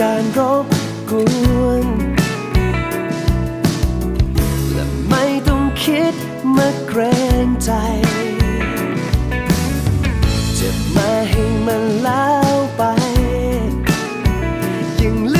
การรบกวน และไม่ต้องคิดมาแกรงใจจะมาให้มันแล้วไปยังลื